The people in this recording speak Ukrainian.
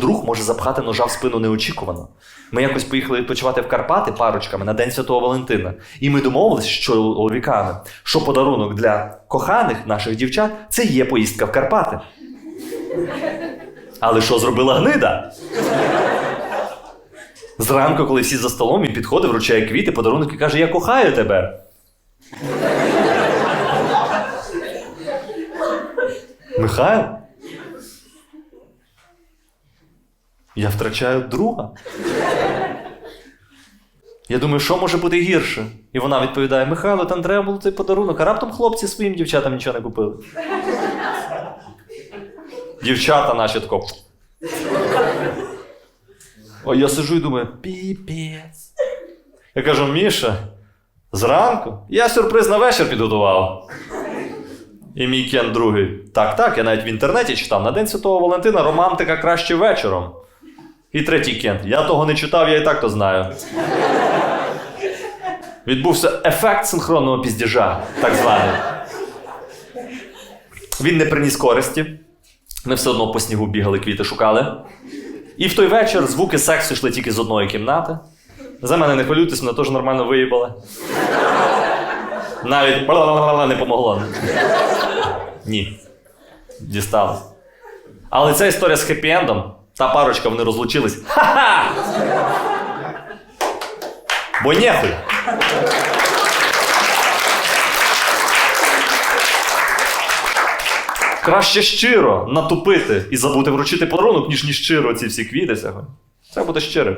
Друг може запхати ножа в спину неочікувано. Ми якось поїхали відпочивати в Карпати парочками на День Святого Валентина. І ми домовилися з чоловіками, що подарунок для коханих наших дівчат це є поїздка в Карпати. Але що зробила гнида? Зранку, коли всі за столом, він підходить, вручає квіти, подарунок і каже: Я кохаю тебе. Михайло? Я втрачаю друга. Я думаю, що може бути гірше? І вона відповідає: Михайло, там треба було цей подарунок, а раптом хлопці своїм дівчатам нічого не купили. Дівчата наші тако. Ой, я сижу і думаю, піпець. Я кажу, Міша, зранку я сюрприз на вечір підготував. І мій Кен другий. Так, так, я навіть в інтернеті читав на День Святого Валентина романтика краще вечором. І третій Кен. Я того не читав, я і так то знаю. Відбувся ефект синхронного піздіжа, так званий. Він не приніс користі. Ми все одно по снігу бігали, квіти шукали. І в той вечір звуки сексу йшли тільки з одної кімнати. За мене не хвилюйтесь, мене теж нормально виїбали. Навіть не помогло. Ні. Дісталось. Але ця історія з хеппі-ендом, та парочка вони розлучились. Ха-ха! Бо нехуй. Краще щиро натупити і забути вручити подарунок, ніж ні щиро ці всі квіти. Це буде щиро.